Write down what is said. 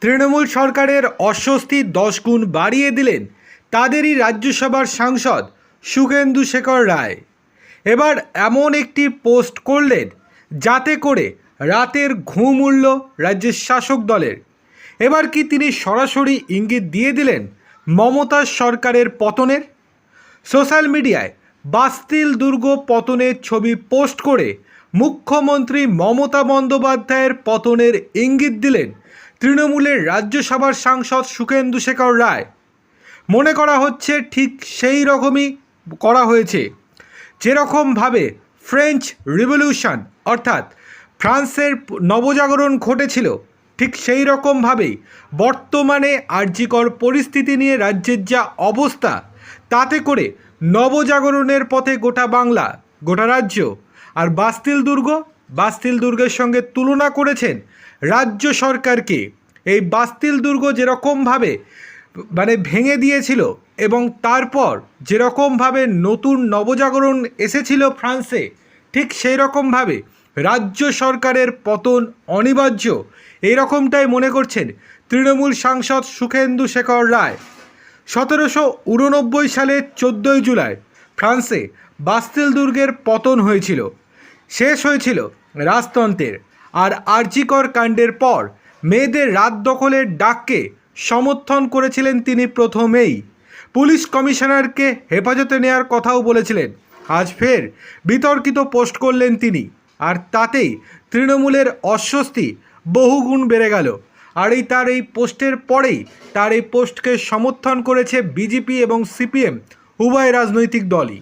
তৃণমূল সরকারের অস্বস্তি দশ গুণ বাড়িয়ে দিলেন তাদেরই রাজ্যসভার সাংসদ সুখেন্দু শেখর রায়। এবার এমন একটি পোস্ট করলেন যাতে করে রাতের ঘুম উড়ল রাজ্যের শাসক দলের। এবার কি তিনি সরাসরি ইঙ্গিত দিয়ে দিলেন মমতা সরকারের পতনের? সোশ্যাল মিডিয়ায় বাস্তিল দুর্গ পতনের ছবি পোস্ট করে মুখ্যমন্ত্রী মমতা বন্দ্যোপাধ্যায়ের পতনের ইঙ্গিত দিলেন তৃণমূলের রাজ্যসভার সাংসদ সুখেন্দু শেখর রায়। মনে করা হচ্ছে ঠিক সেই রকমই করা হয়েছে। যেরকমভাবে ফ্রেঞ্চ রিভলিউশন অর্থাৎ ফ্রান্সের নবজাগরণ ঘটেছিল, ঠিক সেই রকমভাবেই বর্তমানে আর্যিকর পরিস্থিতি নিয়ে রাজ্যের যা অবস্থা, তাতে করে নবজাগরণের পথে গোটা বাংলা, গোটা রাজ্য আর বাস্তিল দুর্গ বাস্তিল দুর্গের সঙ্গে তুলনা করেছেন রাজ্য সরকারকে। এই বাস্তিল দুর্গ যেরকমভাবে মানে ভেঙে দিয়েছিল এবং তারপর যেরকমভাবে নতুন নবজাগরণ এসেছিল ফ্রান্সে, ঠিক সেই রকমভাবে রাজ্য সরকারের পতন অনিবার্য। এই রকমটাই মনে করছেন তৃণমূল সাংসদ সুখেন্দু শেখর রায়। সতেরোশো উননব্বই সালের চোদ্দোই জুলাই ফ্রান্সে বাস্তিল দুর্গের পতন হয়েছিল। শেষ হয়েছিল রাজতন্ত্রের আর আর্জিকর কাণ্ডের পর মেয়েদের রাত দখলের ডাককে সমর্থন করেছিলেন তিনি প্রথমেই। পুলিশ কমিশনারকে হেফাজতে নেওয়ার কথাও বলেছিলেন। আজ ফের বিতর্কিত পোস্ট করলেন তিনি। আর তাতেই তৃণমূলের অস্বস্তি বহুগুণ বেড়ে গেল। আর এই তার এই পোস্টের পরেই তার এই পোস্টকে সমর্থন করেছে বিজেপি এবং সিপিএম, উভয় রাজনৈতিক দলই।